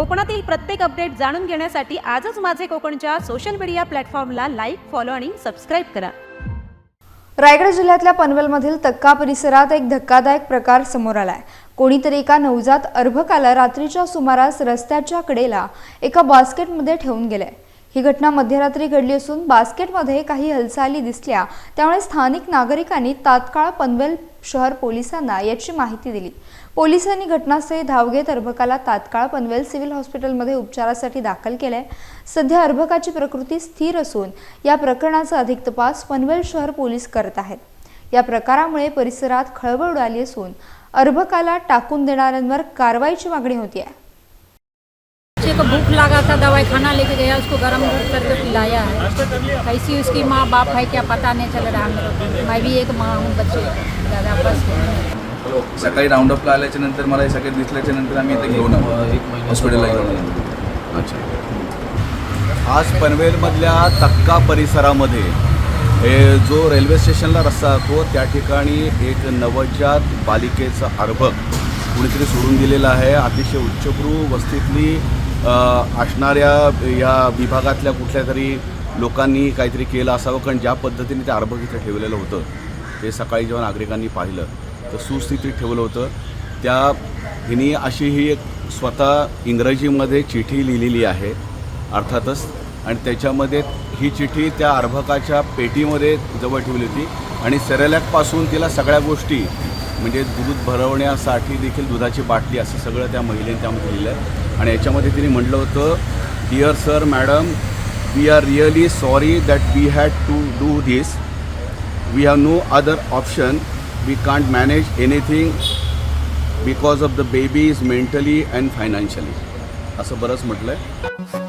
कोकणातील प्रत्येक अपडेट जाणून घेण्यासाठी आजच माझे कोकणच्या सोशल मीडिया प्लॅटफॉर्मला लाईक फॉलो आणि सबस्क्राईब करा. रायगड जिल्ह्यातल्या पनवेलमधील तक्का परिसरात एक धक्कादायक प्रकार समोर आलाय. कोणीतरी एका नवजात अर्भकाला रात्रीच्या सुमारास रस्त्याच्या कडेला एका बास्केटमध्ये ठेवून गेलंय. ही घटना मध्यरात्री घडली असून बास्केटमध्ये काही हालचाली दिसल्या. त्यामुळे स्थानिक नागरिकांनी तात्काळ पनवेल शहर पोलिसांना याची माहिती दिली. पोलिसांनी घटनास्थळी धाव घेत अर्भकाला तात्काळ पनवेल सिव्हिल हॉस्पिटलमध्ये उपचारासाठी दाखल केलंय. सध्या अर्भकाची प्रकृती स्थिर असून या प्रकरणाचा अधिक तपास पनवेल शहर पोलीस करत आहेत. या प्रकारामुळे परिसरात खळबळ उडाली असून अर्भकाला टाकून देणाऱ्यांवर कारवाईची मागणी होती आहे बच्चे को भूख लगा था दवाई खाना लेके गया उसको गर्म करके पिलाया है। कैसी उसकी माँ बाप है क्या पता नहीं चल रहा मेरे मैं भी एक माँ हूँ बच्चे दादा बस सकाळी राऊंड अपला आल्याच्यानंतर मला हे सगळे दिसल्याच्या नंतर आम्ही इथे घेऊन आलो. हॉस्पिटलला घेऊन आलो. अच्छा. आज पनवेलमधल्या तक्का परिसरामध्ये हे जो रेल्वे स्टेशनला रस्ता जातो त्या ठिकाणी एक नवजात बालिकेचं अर्भक कुणीतरी सोडून दिलेलं आहे. अतिशय उच्चभ्रू वस्तीतली असणाऱ्या या विभागातल्या कुठल्या तरी लोकांनी काहीतरी केलं असावं कारण ज्या पद्धतीने ते अर्भक इथे ठेवलेलं होतं ते सकाळी जेव्हा नागरिकांनी पाहिलं तर सुस्थितीत ठेवलं होतं. त्या हिनी अशी ही एक स्वतः इंग्रजीमध्ये चिठी लिहिलेली आहे अर्थातच आणि त्याच्यामध्ये ही चिठी त्या अर्भकाच्या पेटीमध्ये जवळ ठेवली होती आणि सेरेलॅकपासून तिला सगळ्या गोष्टी म्हणजे दूध भरवण्यासाठी देखील दुधाची बाटली असं सगळं त्या महिलेने त्यामध्ये लिहिलं आहे. आणि याच्यामध्ये तिने म्हटलं होतं dear sir madam we are really sorry that we had to do this we have no other option we can't manage anything because of the baby is mentally and financially असं बरंच म्हटलं आहे